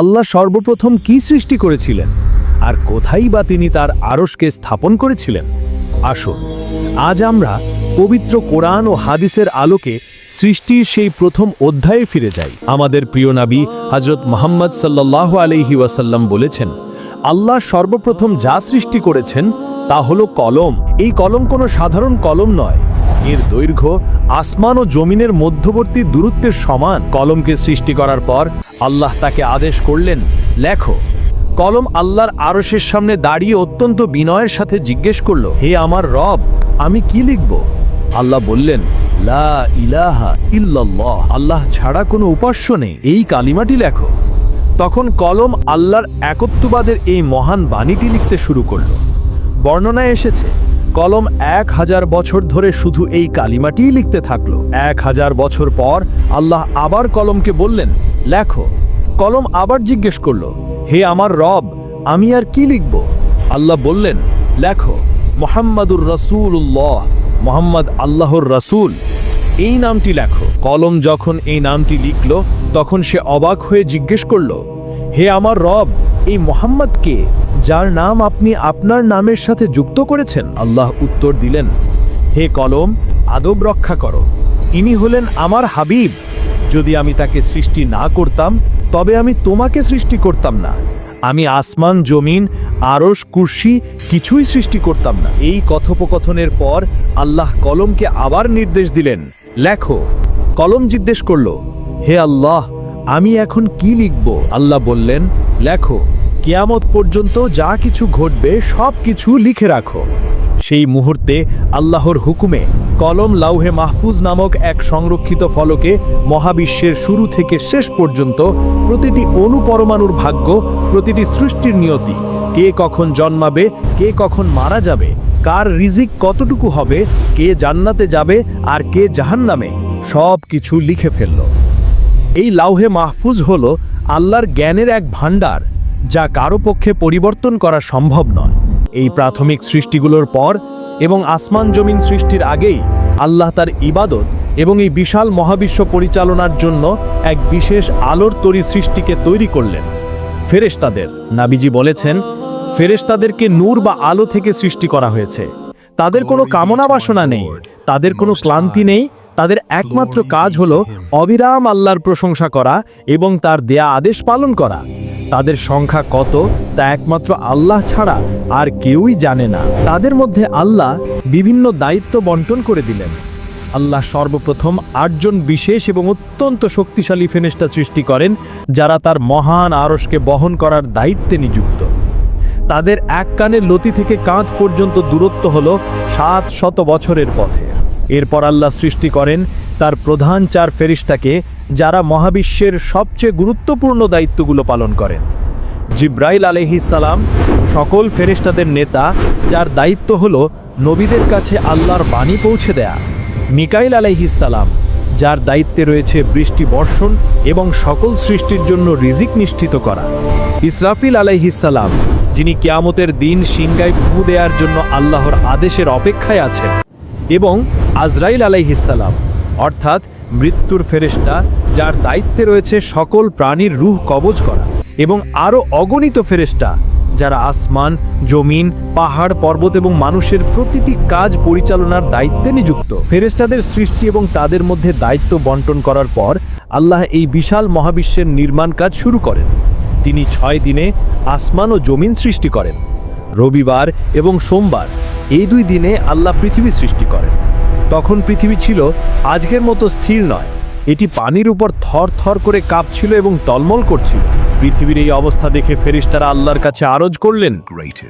আল্লাহ সর্বপ্রথম কি সৃষ্টি করেছিলেন? আর কোথায় বা তিনি তার আরশকে স্থাপন করেছিলেন? আসুন, আজ আমরা পবিত্র কোরআন ও হাদিসের আলোকে সৃষ্টির সেই প্রথম অধ্যায়ে ফিরে যাই। আমাদের প্রিয় নবী হজরত মোহাম্মদ সাল্লাহ আলহি ওয়াসাল্লাম বলেছেন, আল্লাহ সর্বপ্রথম যা সৃষ্টি করেছেন তা হলো কলম। এই কলম কোনো সাধারণ কলম নয়। এর দৈর্ঘ্য, আসমান ও জমিনের মধ্যবর্তী দূরত্বের সমান। কলমকে সৃষ্টি করার পর আল্লাহ তাকে আদেশ করলেন, লেখো। কলম আল্লাহর আরশের সামনে দাঁড়িয়ে অত্যন্ত বিনয়ের সাথে জিজ্ঞেস করল, হে আমার রব, আমি কি লিখব? আল্লাহ বললেন, লা ইলাহা ইল্লাল্লাহ, আল্লাহ ছাড়া কোনো উপাস্য নেই। এই কালিমাটি লেখো। তখন কলম আল্লাহর একত্ববাদের এই মহান বাণীটি লিখতে শুরু করল। বর্ণনায় এসেছে কলম এক হাজার বছর ধরে শুধু এই কালিমাটিই লিখতে থাকল। এক হাজার বছর পর আল্লাহ আবার কলমকে বললেন, লেখো। কলম আবার জিজ্ঞেস করল, হে আমার রব, আমি আর কি লিখব? আল্লাহ বললেন, লেখো, মোহাম্মদুর রসুল্লাহ মোহাম্মদ আল্লাহর রসুল। এই নামটি লেখো। কলম যখন এই নামটি লিখল, তখন সে অবাক হয়ে জিজ্ঞেস করল, হে আমার রব এই মোহাম্মদকে, যার নাম আপনি আপনার নামের সাথে যুক্ত করেছেন? আল্লাহ উত্তর দিলেন, হে কলম, আদব রক্ষা করো। ইনি হলেন আমার হাবিব। যদি আমি তাকে সৃষ্টি না করতাম, তবে আমি তোমাকে সৃষ্টি করতাম না। আমি আসমান, জমিন আরস কুর্সি কিছুই সৃষ্টি করতাম না। এই কথোপকথনের পর আল্লাহ কলমকে আবার নির্দেশ দিলেন, লেখো। কলম জিজ্ঞেস করল, হে আল্লাহ আমি এখন কি লিখব? আল্লাহ বললেন, লেখো, কেয়ামত পর্যন্ত যা কিছু ঘটবে সব কিছু লিখে রাখো। সেই মুহূর্তে আল্লাহর হুকুমে কলম লাউহে মাহফুজ নামক এক সংরক্ষিত ফলকে মহাবিশ্বের শুরু থেকে শেষ পর্যন্ত প্রতিটি অনুপরমাণুর ভাগ্য, প্রতিটি সৃষ্টির নিয়তি, কে কখন জন্মাবে, কে কখন মারা যাবে, কার রিজিক কতটুকু হবে, কে জান্নাতে যাবে আর কে জাহান্নামে, সব কিছু লিখে ফেলল। এই লাউহে মাহফুজ হল আল্লাহর জ্ঞানের এক ভাণ্ডার, যা কারও পক্ষে পরিবর্তন করা সম্ভব নয়। এই প্রাথমিক সৃষ্টিগুলোর পর এবং আসমান জমিন সৃষ্টির আগেই আল্লাহ তার ইবাদত এবং এই বিশাল মহাবিশ্ব পরিচালনার জন্য এক বিশেষ আলোর তরি সৃষ্টিকে তৈরি করলেন। ফেরেশতাদের, নাবিজি বলেছেন, ফেরেশতাদেরকে নূর বা আলো থেকে সৃষ্টি করা হয়েছে। তাদের কোনো কামনা বাসনা নেই, তাদের কোনো ক্লান্তি নেই তাদের একমাত্র কাজ হলো অবিরাম আল্লাহর প্রশংসা করা এবং তার দেয়া আদেশ পালন করা। তাদের সংখ্যা কত তা একমাত্র আল্লাহ ছাড়া আর কেউই জানে না। তাদের মধ্যে আল্লাহ বিভিন্ন দায়িত্ব বন্টন করে দিলেন। আল্লাহ সর্বপ্রথম আটজন বিশেষ এবং অত্যন্ত শক্তিশালী ফেনেস্টা সৃষ্টি করেন যারা তার মহান আরশকে বহন করার দায়িত্বে নিযুক্ত। তাদের এক কানের লতি থেকে কাঁধ পর্যন্ত দূরত্ব হল সাত শত বছরের পথে। এরপর আল্লাহ সৃষ্টি করেন তার প্রধান চার ফেরিস্তাকে যারা মহাবিশ্বের সবচেয়ে গুরুত্বপূর্ণ দায়িত্বগুলো পালন করেন। জিব্রাইল সালাম সকল ফেরিস্তাদের নেতা, যার দায়িত্ব হল নবীদের কাছে আল্লাহর বাণী পৌঁছে দেয়া। মিকাইল সালাম, যার দায়িত্বে রয়েছে বৃষ্টি বর্ষণ এবং সকল সৃষ্টির জন্য রিজিক নিশ্চিত করা। ইসরাফিল আলাইহিসাল্লাম যিনি কিয়ামতের দিন সিংগায় ফু দেওয়ার জন্য আল্লাহর আদেশের অপেক্ষায় আছেন। এবং আজরাইল আলাইহিসাল্লাম অর্থাৎ মৃত্যুর ফেরেশতা, যার দায়িত্বে রয়েছে সকল প্রাণীর রুহ কবজ করা এবং আরও অগণিত ফেরেশতা, যারা আসমান, জমিন, পাহাড়, পর্বত এবং মানুষের প্রতিটি কাজ পরিচালনার দায়িত্বে নিযুক্ত। ফেরেশতাদের সৃষ্টি এবং তাদের মধ্যে দায়িত্ব বন্টন করার পর আল্লাহ এই বিশাল মহাবিশ্বের নির্মাণ কাজ শুরু করেন। তিনি ছয় দিনে আসমান ও জমিন সৃষ্টি করেন। রবিবার এবং সোমবার এই দুই দিনে আল্লাহ পৃথিবী সৃষ্টি করেন। তখন পৃথিবী ছিল আজকের মতো স্থির নয়। এটি পানির উপর থর থর করে কাঁপছিল এবং টলমল করছিল। পৃথিবীর এই অবস্থা দেখে ফেরিস্তারা আল্লাহর কাছে আরজ করলেন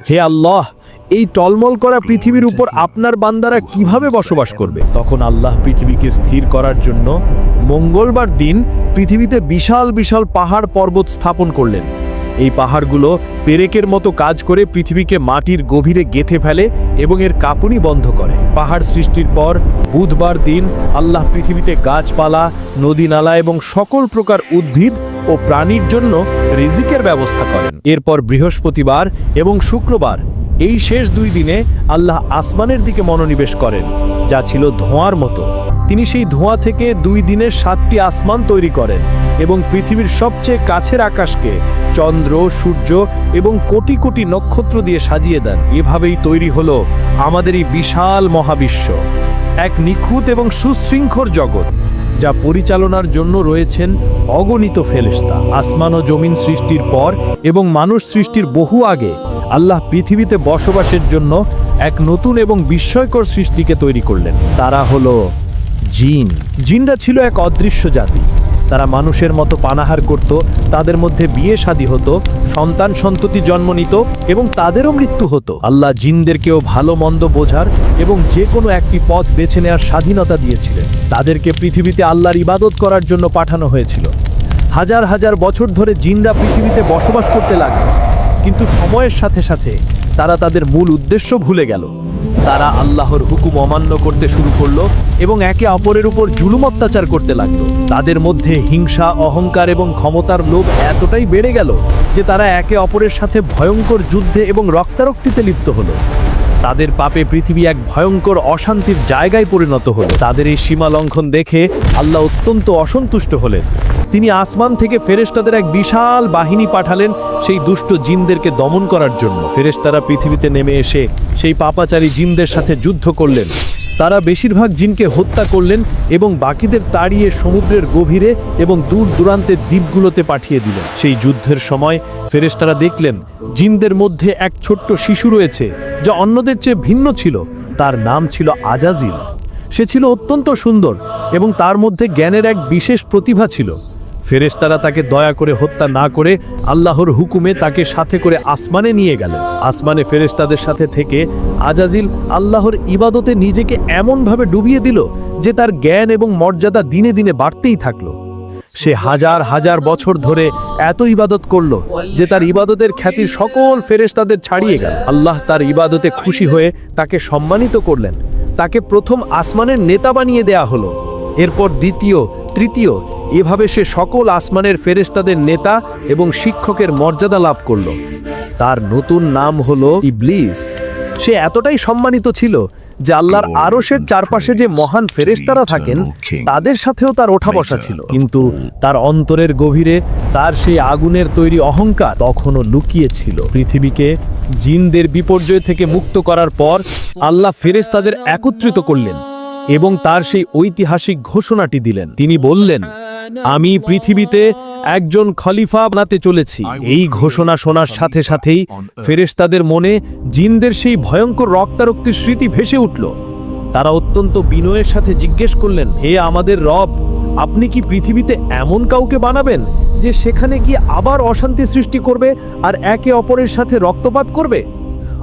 হে আল্লাহ এই টলমল করা পৃথিবীর উপর আপনার বান্দারা কীভাবে বসবাস করবে? তখন আল্লাহ পৃথিবীকে স্থির করার জন্য মঙ্গলবার দিন পৃথিবীতে বিশাল বিশাল পাহাড় পর্বত স্থাপন করলেন। এই পাহাড়গুলো পেরেকের মতো কাজ করে পৃথিবীকে মাটির গভীরে গেথে ফেলে এবং এর কাঁপুনি বন্ধ করে। পাহাড় সৃষ্টির পর বুধবার দিন আল্লাহ পৃথিবীতে গাছপালা, নদীনালা এবং সকল প্রকার উদ্ভিদ ও প্রাণীর জন্য রিজিকের ব্যবস্থা করেন। এরপর বৃহস্পতিবার এবং শুক্রবার এই শেষ দুই দিনে আল্লাহ আসমানের দিকে মনোনিবেশ করেন, যা ছিল ধোঁয়ার মতো। তিনি সেই ধোঁয়া থেকে দুই দিনের সাতটি আসমান তৈরি করেন এবং পৃথিবীর সবচেয়ে কাছের আকাশকে চন্দ্র, সূর্য এবং কোটি কোটি নক্ষত্র দিয়ে সাজিয়ে দেন। এভাবেই তৈরি হলো আমাদের এই বিশাল মহাবিশ্ব। এক নিখুঁত এবং সুশৃঙ্খল জগৎ, যা পরিচালনার জন্য রয়েছেন অগণিত ফেরেশতা। আসমান ও জমিন সৃষ্টির পর এবং মানুষ সৃষ্টির বহু আগে আল্লাহ পৃথিবীতে বসবাসের জন্য এক নতুন এবং বিস্ময়কর সৃষ্টিকে তৈরি করলেন। তারা হলো জিন। জিনরা ছিল এক অদৃশ্য জাতি। তারা মানুষের মতো পানাহার করত, তাদের মধ্যে বিয়ে শাদী হতো, সন্তান সন্ততি জন্ম নিত এবং তাদেরও মৃত্যু হতো। আল্লাহ জিনদেরকেও ভালো মন্দ বোঝার এবং যে কোনো একটি পথ বেছে নেওয়ার স্বাধীনতা দিয়েছিলেন। তাদেরকে পৃথিবীতে আল্লাহর ইবাদত করার জন্য পাঠানো হয়েছিল। হাজার হাজার বছর ধরে জিনরা পৃথিবীতে বসবাস করতে লাগল। কিন্তু সময়ের সাথে সাথে তারা তাদের মূল উদ্দেশ্য ভুলে গেল। তারা আল্লাহর হুকুম অমান্য করতে শুরু করল এবং একে অপরের উপর জুলুম অত্যাচার করতে লাগল। তাদের মধ্যে হিংসা, অহংকার এবং ক্ষমতার লোভ এতটাই বেড়ে গেল যে তারা একে অপরের সাথে ভয়ঙ্কর যুদ্ধে এবং রক্তারক্তিতে লিপ্ত হলো। তাদের পাপে পৃথিবী এক ভয়ঙ্কর অশান্তির জায়গায় পরিণত হল। তাদের এই সীমা লঙ্ঘন দেখে আল্লাহ অত্যন্ত অসন্তুষ্ট হলেন। তিনি আসমান থেকে ফেরেস্তাদের এক বিশাল বাহিনী পাঠালেন সেই দুষ্ট জিনদেরকে দমন করার জন্য। ফেরেস্তারা পৃথিবীতে নেমে এসে সেই পাপাচারী জিনদের সাথে যুদ্ধ করলেন। তারা বেশিরভাগ জিনকে হত্যা করলেন এবং বাকিদের তাড়িয়ে সমুদ্রের গভীরে এবং দূর দূরান্তের দ্বীপগুলোতে পাঠিয়ে দিলেন। সেই যুদ্ধের সময় ফেরেস্তারা দেখলেন, জিনদের মধ্যে এক ছোট্ট শিশু রয়েছে, যা অন্যদের চেয়ে ভিন্ন ছিল। তার নাম ছিল আজাজিল। সে ছিল অত্যন্ত সুন্দর এবং তার মধ্যে জ্ঞানের এক বিশেষ প্রতিভা ছিল। ফেরেশতারা তাকে দয়া করে হত্যা না করে আল্লাহর হুকুমে তাকে সাথে করে আসমানে নিয়ে গেলেন আসমানে ফেরেশতাদের সাথে থেকে আজাজিল আল্লাহর ইবাদতে নিজেকে এমনভাবে ডুবিয়ে দিল যে তার জ্ঞান এবং মর্যাদা দিনে দিনে বাড়তেই থাকল। সে হাজার হাজার বছর ধরে এত ইবাদত করল যে তার ইবাদতের খ্যাতির সকল ফেরেশতাদের ছাড়িয়ে গেল। আল্লাহ তার ইবাদতে খুশি হয়ে তাকে সম্মানিত করলেন। তাকে প্রথম আসমানের নেতা বানিয়ে দেয়া হলো। এরপর দ্বিতীয়, তৃতীয় এভাবে সে সকল আসমানের ফেরেশতাদের নেতা এবং শিক্ষকের মর্যাদা লাভ করল। তার নতুন নাম হল ইবলিস। সে এতটাই সম্মানিত ছিল যে আল্লাহর আরশের চারপাশে যে মহান ফেরেশতারা থাকেন তাদের সাথেও তার ওঠা বসা ছিল। কিন্তু তার অন্তরের গভীরে তার সেই আগুনের তৈরি অহংকার তখনও লুকিয়ে ছিল পৃথিবীকে জিনদের বিপর্যয় থেকে মুক্ত করার পর আল্লাহ ফেরেশতাদের একত্রিত করলেন এবং তার সেই ঐতিহাসিক ঘোষণাটি দিলেন। তিনি বললেন আমি পৃথিবীতে একজন খলিফা বানাতে চলেছি। এই ঘোষণা শোনার সাথে সাথেই ফেরেশতাদের মনে জিনদের সেই ভয়ঙ্কর রক্তারক্তির স্মৃতি ভেসে উঠল। তারা অত্যন্ত বিনয়ের সাথে জিজ্ঞেস করলেন হে আমাদের রব আপনি কি পৃথিবীতে এমন কাউকে বানাবেন যে সেখানে গিয়ে আবার অশান্তি সৃষ্টি করবে আর একে অপরের সাথে রক্তপাত করবে?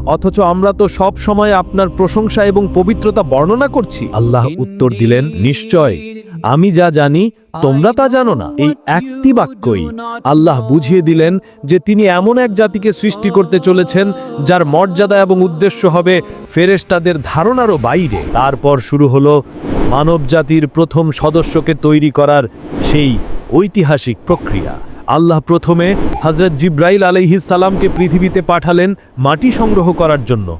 অথচ আমরা তো সব সময় আপনার প্রশংসা এবং পবিত্রতা বর্ণনা করছি। আল্লাহ উত্তর দিলেন নিশ্চয় আমি যা জানি, তোমরা তা জানো না। এই একটি বাক্যই আল্লাহ বুঝিয়ে দিলেন যে তিনি এমন এক জাতিকে সৃষ্টি করতে চলেছেন, যার মর্যাদা এবং উদ্দেশ্য হবে ফেরেশতাদের ধারণারও বাইরে। তারপর শুরু হলো মানব জাতির প্রথম সদস্যকে তৈরি করার সেই ঐতিহাসিক প্রক্রিয়া। আল্লাহ প্রথমে হজরত জিব্রাইল আলাইহিস সালামকে পৃথিবীতে পাঠালেন মাটি সংগ্রহ করার জন্য।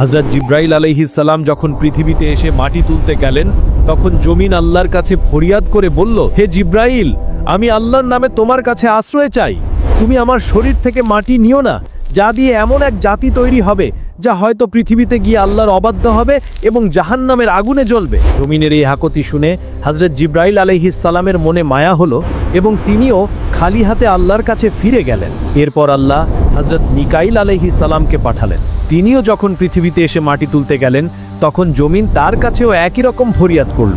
হজরত জিব্রাইল আলাইহিস সালাম যখন পৃথিবীতে এসে মাটি তুলতে গেলেন, তখন জমিন আল্লাহর কাছে ফরিয়াদ করে বলল, হে জিব্রাইল, আমি আল্লাহর নামে তোমার কাছে আশ্রয় চাই। তুমি আমার শরীর থেকে মাটি নিও না, যা দিয়ে এমন এক জাতি তৈরি হবে, যা হয়তো পৃথিবীতে গিয়ে আল্লাহর অবাধ্য হবে এবং জাহান্নামের আগুনে জ্বলবে। জমিনের এই হাকতি শুনে হজরত জিব্রাইল আলাইহিস সালামের মনে মায়া হলো এবং তিনিও খালি হাতে আল্লাহর কাছে ফিরে গেলেন। এরপর আল্লাহ হজরত মিকাইল আলাইহিস সালামকে পাঠালেন। তিনিও যখন পৃথিবীতে এসে মাটি তুলতে গেলেন, তখন জমিন তার কাছেও একই রকম ফরিয়াদ করল।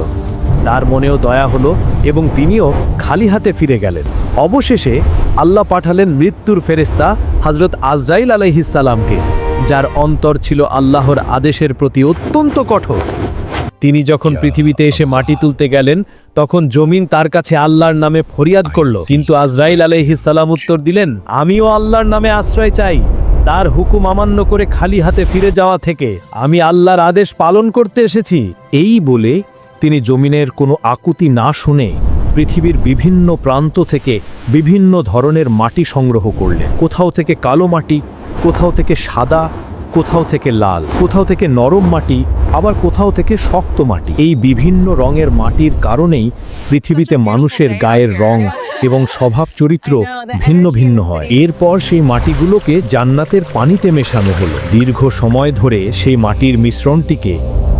তার মনেও দয়া হলো এবং তিনিও খালি হাতে ফিরে গেলেন। অবশেষে আল্লাহ পাঠালেন মৃত্যুর ফেরেস্তা হজরত আজরাইল আলাইহিসালামকে যার অন্তর ছিল আল্লাহর আদেশের প্রতি অত্যন্ত কঠোর। তিনি যখন পৃথিবীতে এসে মাটি তুলতে গেলেন, তখন জমিন তার কাছে আল্লাহর নামে ফরিয়াদ করল। কিন্তু আজরাইল আলাইহিসালাম উত্তর দিলেন, আমিও আল্লাহর নামে আশ্রয় চাই। তার হুকুম অমান্য করে খালি হাতে ফিরে যাওয়া থেকে আমি আল্লাহর আদেশ পালন করতে এসেছি। এই বলে তিনি জমিনের কোনো আকুতি না শুনে পৃথিবীর বিভিন্ন প্রান্ত থেকে বিভিন্ন ধরনের মাটি সংগ্রহ করলেন। কোথাও থেকে কালো মাটি, কোথাও থেকে সাদা কোথাও থেকে লাল কোথাও থেকে নরম মাটি আবার কোথাও থেকে শক্ত মাটি। এই বিভিন্ন রঙের মাটির কারণেই পৃথিবীতে মানুষের গায়ের রং এবং স্বভাব চরিত্র ভিন্ন ভিন্ন হয়। এরপর সেই মাটিগুলোকে জান্নাতের পানিতে মেশানো হলো। দীর্ঘ সময় ধরে সেই মাটির মিশ্রণটিকে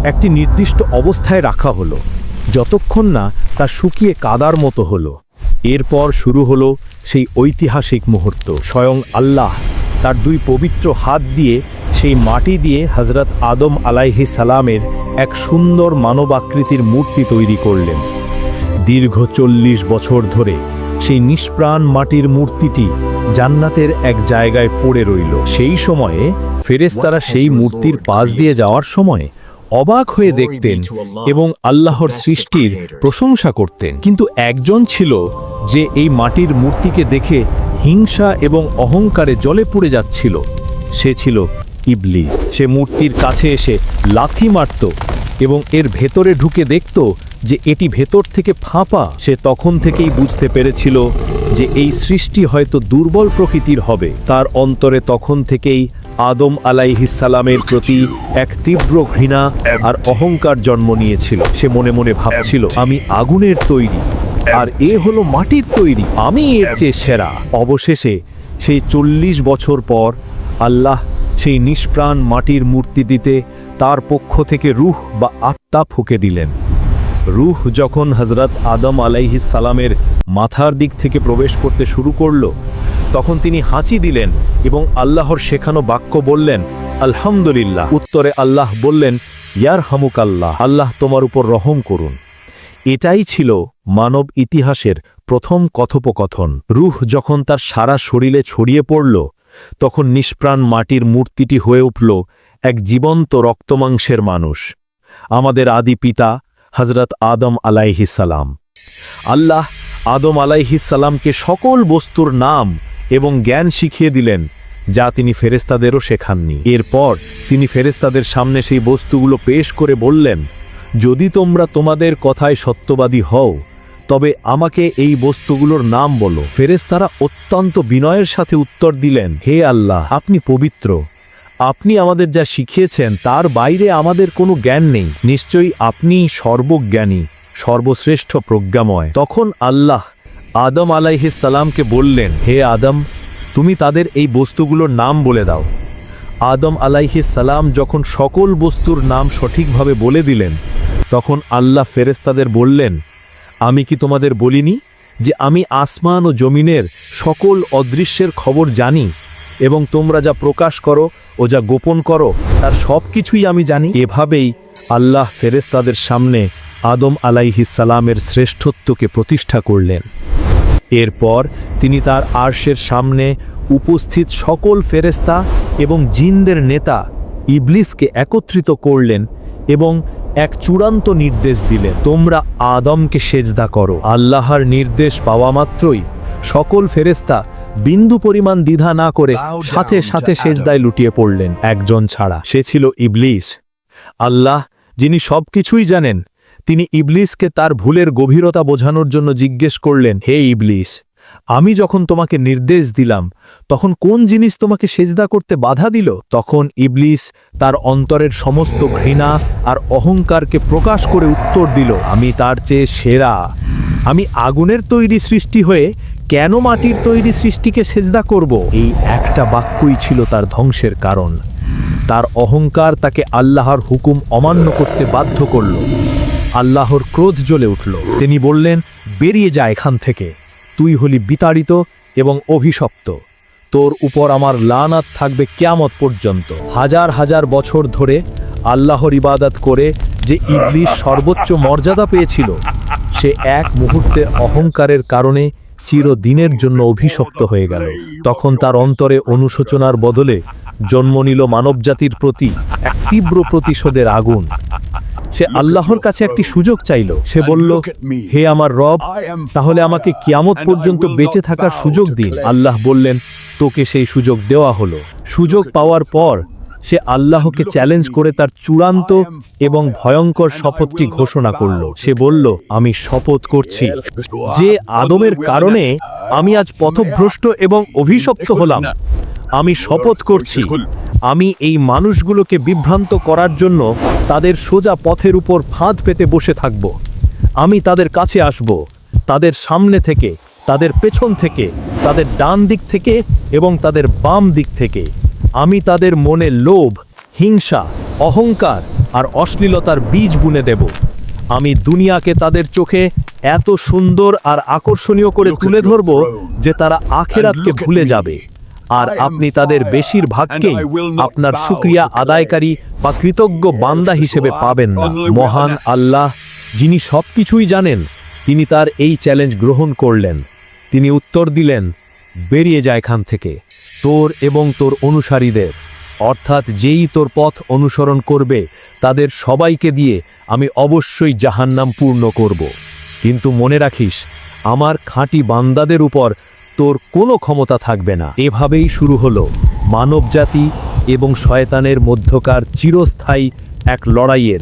একটি নির্দিষ্ট অবস্থায় রাখা হলো যতক্ষণ না তা শুকিয়ে কাদার মতো হলো। এরপর শুরু হলো সেই ঐতিহাসিক মুহূর্ত। স্বয়ং আল্লাহ তার দুই পবিত্র হাত দিয়ে সেই মাটি দিয়ে হজরত আদম আলাইহি সালামের এক সুন্দর মানবাকৃতির মূর্তি তৈরি করলেন। দীর্ঘ চল্লিশ বছর ধরে সেই নিষ্প্রাণ মাটির মূর্তিটি জান্নাতের এক জায়গায় পড়ে রইল। সেই সময়ে ফেরেশতারা সেই মূর্তির পাশ দিয়ে যাওয়ার সময় অবাক হয়ে দেখতেন এবং আল্লাহর সৃষ্টির প্রশংসা করতেন। কিন্তু একজন ছিল যে এই মাটির মূর্তিকে দেখে হিংসা এবং অহংকারে জলে পড়ে যাচ্ছিল। সে ছিল ইবলিস। সে মূর্তির কাছে এসে লাথি মারত এবং এর ভেতরে ঢুকে দেখত যে এটি ভেতর থেকে ফাঁপা। সে তখন থেকেই বুঝতে পেরেছিল যে এই সৃষ্টি হয়তো দুর্বল প্রকৃতির হবে। তার অন্তরে তখন থেকেই আদম আলাইহিসালামের প্রতি এক তীব্র ঘৃণা আর অহংকার জন্ম নিয়েছিল। সে মনে মনে ভাবছিল আমি আগুনের তৈরি আর এ হলো মাটির তৈরি। আমি এর চেয়ে সেরা। অবশেষে সেই চল্লিশ বছর পর আল্লাহ সেই নিষ্প্রাণ মাটির মূর্তি দিতে তার পক্ষ থেকে রুহ বা আত্মা ফুঁকে দিলেন। রুহ যখন হজরত আদম সালামের মাথার দিক থেকে প্রবেশ করতে শুরু করল, তখন তিনি হাঁচি দিলেন এবং আল্লাহর শেখানো বাক্য বললেন, আলহামদুলিল্লাহ। উত্তরে আল্লাহ বললেন ইয়ার হামুক আল্লাহ আল্লাহ তোমার উপর রহম করুন। এটাই ছিল মানব ইতিহাসের প্রথম কথোপকথন। রুহ যখন তার সারা শরীরে ছড়িয়ে পড়ল তখন নিষ্প্রাণ মাটির মূর্তিটি হয়ে উঠল এক জীবন্ত রক্তমাংসের মানুষ, আমাদের আদি পিতা হজরত আদম আলাইহিসালাম আল্লাহ আদম আলাইহিসালামকে সকল বস্তুর নাম এবং জ্ঞান শিখিয়ে দিলেন, যা তিনি ফেরেস্তাদেরও শেখাননি। এরপর তিনি ফেরেস্তাদের সামনে সেই বস্তুগুলো পেশ করে বললেন, যদি তোমরা তোমাদের কথায় সত্যবাদী হও তবে আমাকে এই বস্তুগুলোর নাম বলো। ফেরেস্তারা অত্যন্ত বিনয়ের সাথে উত্তর দিলেন, হে আল্লাহ, আপনি পবিত্র। আপনি আমাদের যা শিখিয়েছেন তার বাইরে আমাদের কোনো জ্ঞান নেই। নিশ্চয়ই আপনি সর্বজ্ঞানী, সর্বশ্রেষ্ঠ প্রজ্ঞাময়। তখন আল্লাহ আদম সালামকে বললেন, হে আদম, তুমি তাদের এই বস্তুগুলোর নাম বলে দাও। আদম সালাম যখন সকল বস্তুর নাম সঠিকভাবে বলে দিলেন, তখন আল্লাহ ফেরেস্তাদের বললেন আমি কি তোমাদের বলিনি যে আমি আসমান ও জমিনের সকল অদৃশ্যের খবর জানি এবং তোমরা যা প্রকাশ করো ও যা গোপন করো, তার সব কিছুই আমি জানি? এভাবেই আল্লাহ ফেরেস্তাদের সামনে আদম আলাইহিসালামের শ্রেষ্ঠত্বকে প্রতিষ্ঠা করলেন। এরপর তিনি তার আর্শের সামনে উপস্থিত সকল ফেরেস্তা এবং জিনদের নেতা ইবলিসকে একত্রিত করলেন এবং এক চূড়ান্ত নির্দেশ দিলেন তোমরা আদমকে সেজদা করো। আল্লাহর নির্দেশ পাওয়া মাত্রই সকল ফেরেস্তা বিন্দু পরিমাণ দ্বিধা না করে সাথে সাথে সেজদায় লুটিয়ে পড়লেন। একজন ছাড়া সে ছিল ইবলিস। আল্লাহ যিনি সব কিছুই জানেন তিনি ইবলিসকে তার ভুলের গভীরতা বোঝানোর জন্য জিজ্ঞেস করলেন হে ইবলিস আমি যখন তোমাকে নির্দেশ দিলাম, তখন কোন জিনিস তোমাকে সেজদা করতে বাধা দিল? তখন ইবলিস তার অন্তরের সমস্ত ঘৃণা আর অহংকারকে প্রকাশ করে উত্তর দিল, আমি তার চেয়ে সেরা। আমি আগুনের তৈরি সৃষ্টি হয়ে কেন মাটির তৈরি সৃষ্টিকে সেজদা করব? এই একটা বাক্যই ছিল তার ধ্বংসের কারণ। তার অহংকার তাকে আল্লাহর হুকুম অমান্য করতে বাধ্য করল। আল্লাহর ক্রোধ জ্বলে উঠল। তিনি বললেন, বেরিয়ে যা এখান থেকে। তুই হলি বিতাড়িত এবং অভিশপ্ত। তোর উপর আমার লানাত থাকবে কিয়ামত পর্যন্ত। হাজার হাজার বছর ধরে আল্লাহর ইবাদত করে যে ইবলিশ সর্বোচ্চ মর্যাদা পেয়েছিল, সে এক মুহূর্তে অহংকারের কারণে চিরদিনের জন্য অভিশপ্ত হয়ে গেল। তখন তার অন্তরে অনুশোচনার বদলে জন্ম নিল মানবজাতির প্রতি এক তীব্র প্রতিশোধের আগুন। সে আল্লাহর কাছে একটি সুযোগ চাইল। সে বলল হে আমার রব তাহলে আমাকে কিয়ামত পর্যন্ত বেঁচে থাকার সুযোগ দিন। আল্লাহ বললেন তোকে সেই সুযোগ দেওয়া হলো। সুযোগ পাওয়ার পর সে আল্লাহকে চ্যালেঞ্জ করে তার চূড়ান্ত এবং ভয়ঙ্কর শপথটি ঘোষণা করল। সে বলল আমি শপথ করছি। যে আদমের কারণে আমি আজ পথভ্রষ্ট এবং অভিশপ্ত হলাম। আমি শপথ করছি। আমি এই মানুষগুলোকে বিভ্রান্ত করার জন্য তাদের সোজা পথের উপর ফাঁদ পেতে বসে থাকব। আমি তাদের কাছে আসব তাদের সামনে থেকে তাদের পেছন থেকে তাদের ডান দিক থেকে এবং তাদের বাম দিক থেকে। আমি তাদের মনে লোভ হিংসা অহংকার আর অশ্লীলতার বীজ বুনে দেব। আমি দুনিয়াকে তাদের চোখে এত সুন্দর আর আকর্ষণীয় করে তুলে ধরব যে তারা আখেরাতকে ভুলে যাবে। আর আপনি তাদের বেশিরভাগকেই আপনার শুক্রিয়া আদায়কারী বা কৃতজ্ঞ বান্দা হিসেবে পাবেন না। মহান আল্লাহ যিনি সবকিছুই জানেন তিনি তার এই চ্যালেঞ্জ গ্রহণ করলেন। তিনি উত্তর দিলেন বেরিয়ে যায় এখান থেকে। তোর এবং তোর অনুসারীদের অর্থাৎ যেই তোর পথ অনুসরণ করবে তাদের সবাইকে দিয়ে আমি অবশ্যই জাহান্নাম পূর্ণ করব। কিন্তু মনে রাখিস আমার খাঁটি বান্দাদের উপর তোর কোনো ক্ষমতা থাকবে না। এভাবেই শুরু হলো মানবজাতি এবং শয়তানের মধ্যকার চিরস্থায়ী এক লড়াইয়ের,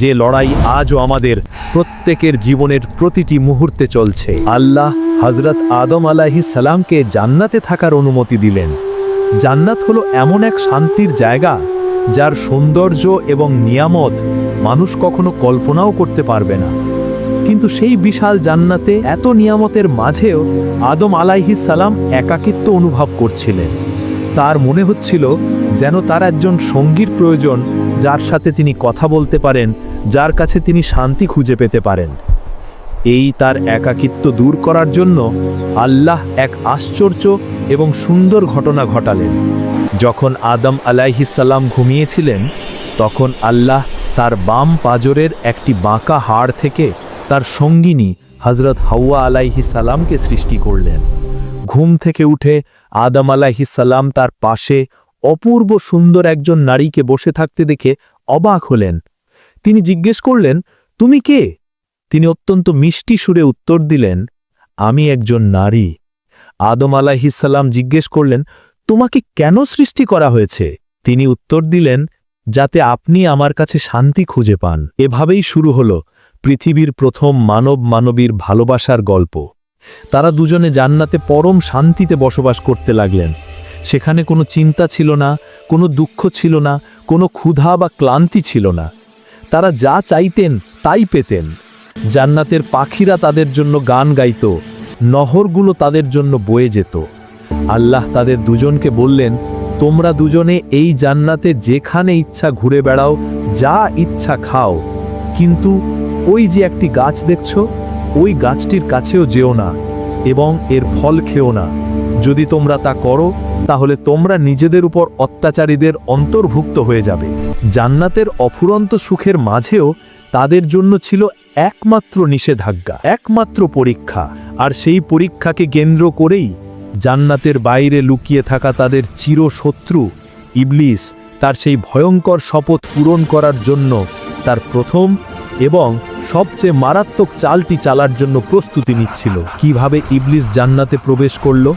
যে লড়াই আজও আমাদের প্রত্যেকের জীবনের প্রতিটি মুহূর্তে চলছে। আল্লাহ হজরত আদম আলাহি সালামকে জান্নাতে থাকার অনুমতি দিলেন। জান্নাত হলো এমন এক শান্তির জায়গা যার সৌন্দর্য এবং নিয়ামত মানুষ কখনো কল্পনাও করতে পারবে না। কিন্তু সেই বিশাল জান্নাতে এত নিয়ামতের মাঝেও আদম সালাম একাকিত্ব অনুভব করছিলেন। তার মনে হচ্ছিল যেন তার একজন সঙ্গীর প্রয়োজন, যার সাথে তিনি কথা বলতে পারেন, যার কাছে তিনি শান্তি খুঁজে পেতে পারেন। এই তার একাকিত্ব দূর করার জন্য আল্লাহ এক আশ্চর্য এবং সুন্দর ঘটনা ঘটালেন। যখন আদম আলাইহিসাল্লাম ঘুমিয়েছিলেন, তখন আল্লাহ তার বাম পাজরের একটি বাঁকা হাড় থেকে তার সঙ্গিনী হজরত হাওয়া আলাইহিসাল্লামকে সৃষ্টি করলেন। ঘুম থেকে উঠে আদম আলাইহিসাল্লাম তার পাশে অপূর্ব সুন্দর একজন নারীকে বসে থাকতে দেখে অবাক হলেন। তিনি জিজ্ঞেস করলেন, তুমি কে? তিনি অত্যন্ত মিষ্টি সুরে উত্তর দিলেন, আমি একজন নারী। আদম আলাহিসাল্লাম জিজ্ঞেস করলেন, তোমাকে কেন সৃষ্টি করা হয়েছে? তিনি উত্তর দিলেন, যাতে আপনি আমার কাছে শান্তি খুঁজে পান। এভাবেই শুরু হল পৃথিবীর প্রথম মানব মানবীর ভালোবাসার গল্প। তারা দুজনে জান্নাতে পরম শান্তিতে বসবাস করতে লাগলেন। সেখানে কোনো চিন্তা ছিল না, কোনো দুঃখ ছিল না, কোনো ক্ষুধা বা ক্লান্তি ছিল না। তারা যা চাইতেন তাই পেতেন। জান্নাতের পাখিরা তাদের জন্য গান গাইত, নহরগুলো তাদের জন্য বয়ে যেত। আল্লাহ তাদের দুজনকে বললেন, তোমরা দুজনে এই জান্নাতে যেখানে ইচ্ছা ঘুরে বেড়াও, যা ইচ্ছা খাও। কিন্তু ওই যে একটি গাছ দেখছ, ওই গাছটির কাছেও যেও না এবং এর ফল খেও না। যদি তোমরা তা করো, তাহলে তোমরা নিজেদের উপর অত্যাচারীদের অন্তর্ভুক্ত হয়ে যাবে। জান্নাতের অফুরন্ত সুখের মাঝেও তাদের জন্য ছিল একমাত্র নিষেধাজ্ঞা, একমাত্র পরীক্ষা। আর সেই পরীক্ষাকে কেন্দ্র করেই জান্নাতের বাইরে লুকিয়ে থাকা তাদের চিরশত্রু ইবলিস তার সেই ভয়ঙ্কর শপথ পূরণ করার জন্য তার প্রথম এবং সবচেয়ে মারাত্মক চালটি চালার জন্য প্রস্তুতি নিচ্ছিল। কীভাবে ইবলিস জান্নাতে প্রবেশ করল?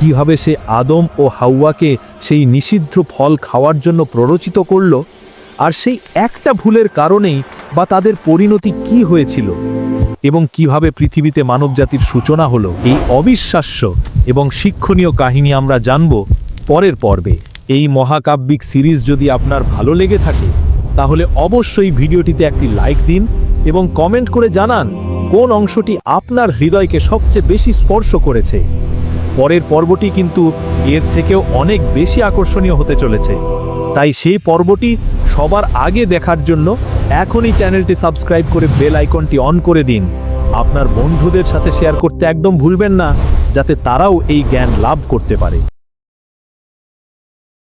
কীভাবে সে আদম ও হাউয়াকে সেই নিষিদ্ধ ফল খাওয়ার জন্য প্ররোচিত করল? আর সেই একটা ভুলের কারণেই বা তাদের পরিণতি কি হয়েছিল? এবং কীভাবে পৃথিবীতে মানবজাতির সূচনা হলো? এই অবিশ্বাস্য এবং শিক্ষণীয় কাহিনী আমরা জানব পরের পর্বে। এই মহাকাব্যিক সিরিজ যদি আপনার ভালো লেগে থাকে তাহলে অবশ্যই ভিডিওটিতে একটি লাইক দিন এবং কমেন্ট করে জানান কোন অংশটি আপনার হৃদয়কে সবচেয়ে বেশি স্পর্শ করেছে। পরের পর্বটি কিন্তু এর থেকেও অনেক বেশি আকর্ষণীয় হতে চলেছে। তাই সেই পর্বটি সবার আগে দেখার জন্য এখনই চ্যানেলটি সাবস্ক্রাইব করে বেল আইকনটি অন করে দিন। আপনার বন্ধুদের সাথে শেয়ার করতে একদম ভুলবেন না, যাতে তারাও এই জ্ঞান লাভ করতে পারে।